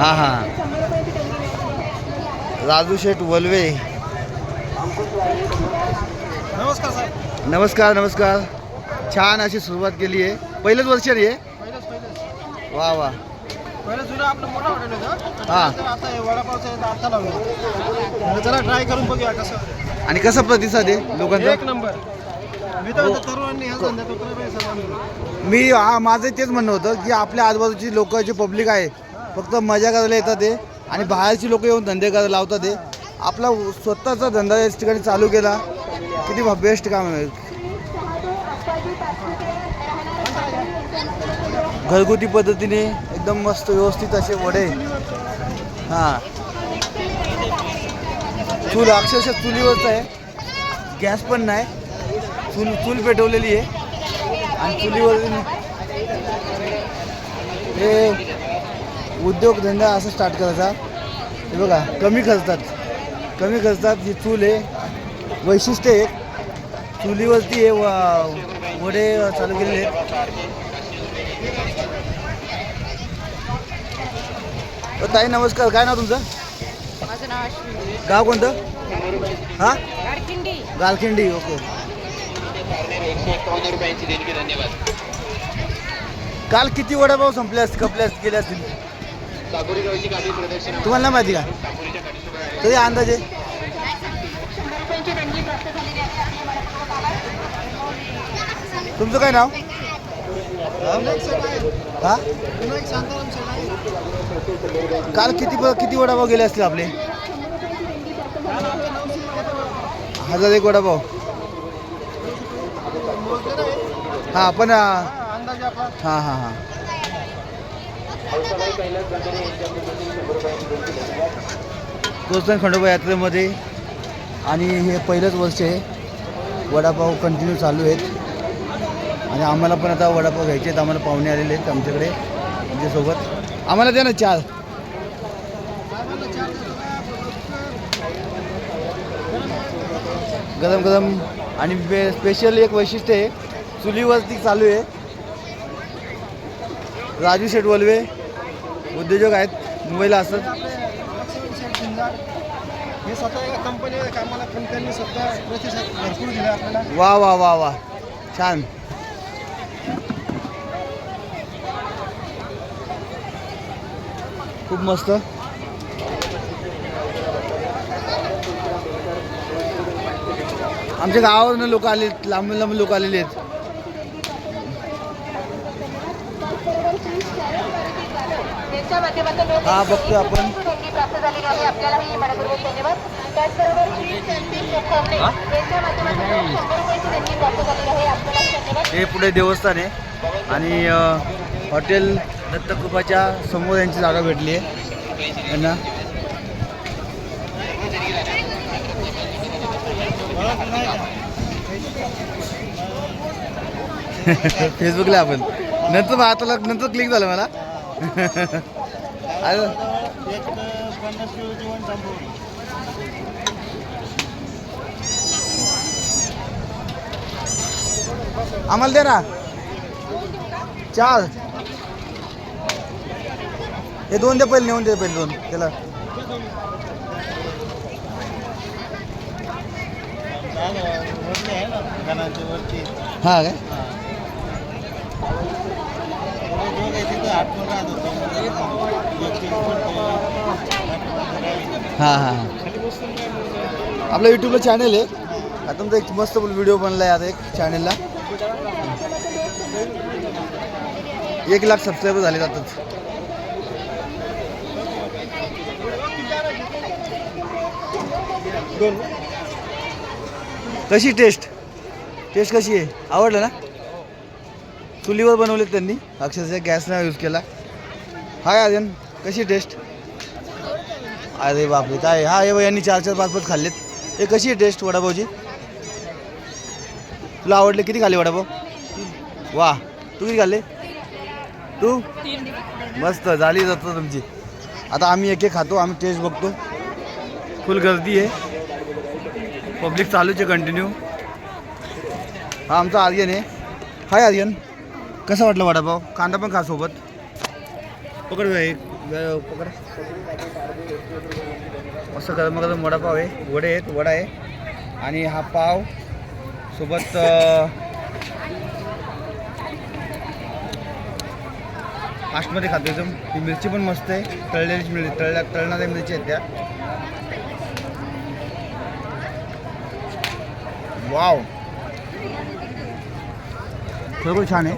हां हां. राजू शेठ वलवे. नमस्कार साहेब. नमस्कार नमस्कार. छान अशी सुरुवात केली आहे. पहिलंच वर्ष रे वा वा. हा. हे ट्राय करून बघूया कसं. आणि कसा प्रतिसाद आहे एक लोकांचा नंबर. मी हा माझं तेच म्हणणं होतं की आपल्या आजूबाजूची लोक जे पब्लिक आहे फक्त मजा करायला येतात ते. आणि बाहेरची लोक येऊन धंदे करायला लावतात ते. आपला स्वतःचा धंदा या ठिकाणी चालू केला किती बेस्ट काम आहे. घरगुती पद्धतीने एकदम मस्त व्यवस्थित असे वडे. हां. चूल अक्षरशः चुलीवरच आहे. गॅस पण नाही. चूल चूल पेटवलेली आहे. आणि चुलीवर हे उद्योगधंदा असं स्टार्ट करायचा. हे बघा कमी खर्चात. कमी खर्चात ही चूल आहे वैशिष्ट्य आहे चुलीवरती हे वडे चालू केलेले आहेत. ताई नमस्कार. काय नाव तुमचं? माझं नाव अश्विनी. गाव कोणतं? हां? गालखिंडी ओके. काल किती वडापाव संपले असतील कपले असतील गेले असतील? तुम्हाला नाही माहिती का? तरी अंदाजे? तुमचं काय नाव? हा? काल किती किती वडापाव गेले असतील आपले? हजार एक वडापाव. हा पण हा हा, हां. हां खंडोबा यात्रेमध्ये आणि हे पहिलंच वर्ष आहे. वडापाव कंटिन्यू चालू आहेत. आणि आम्हाला पण आता वडापाव घ्यायचे आहेत. आम्हाला पाहुणे आलेले आहेत आमच्याकडे आमच्यासोबत. आम्हाला द्या ना चार गरम गरम आणि बे स्पेशल एक वैशिष्ट्य आहे. चुलीवरती चालू आहे. राजू शेठ वलवे उद्योजक आहेत मुंबईला असतात. हे स्वतः एका कंपनीमध्ये कामाला पण त्यांनी स्वतः प्रतिसाद भरपूर दिला आपल्याला. वा वा वा वा. छान. खूप मस्त. आमच्या गावावरून लोक आले लांब लांब लोक आलेले आहेत. आहे. आपल्यालाही धन्यवाद. हे? पुढे देवस्थान आहे. आणि हॉटेल दत्तकृपाच्या समोर यांची जागा भेटली आहे. यांना फेसबुकला आपण. नंतर आता लग- नंतर क्लिक झालं मला. आम्हाला दे ना. चार. हे दोन दे पहिले नेऊन दे पहिले दोन. त्याला. हा काय हां हां हां. आपलं यूट्यूबला चॅनल आहे. आता तुमचा एक मस्त व्हिडिओ बनला आहे आता एक चॅनलला एक लाख सबस्क्रायबर झाले जातात कशी टेस्ट टेस्ट कशी आहे? आवडलं ना? चुलीवर बनवले त्यांनी. अक्षरशः गॅस नाही यूज केला. हाय आर्यन कशी टेस्ट अरे बापरे काय हा हे यांनी चार चार पाच पाच खाल्लेत. हे कशी आहे टेस्ट वडापावची? तुला आवडले किती खाल्ले वडापाव? वा तू किती खाल्ले? तू? मस्त झाली जातो तुमची. आता आम्ही एक एक खातो आम्ही टेस्ट बघतो. फुल गर्दी आहे. पब्लिक चालूच आहे कंटिन्यू हा आमचा आर्यन आहे. हाय आर्यन. कसा वाटला वडापाव? कांदा पण खा सोबत. पकड एक पकड. असं गरम गरम वडापाव आहे. वडे आहेत वडा आहे. आणि हा पाव सोबत फास्टमध्ये खातो एकदम. ही मिरची पण मस्त आहे. तळलेलीच मिरची तळल्या तळणाऱ्या मिरची आहेत त्या. वाव! खरोखर छान आहे.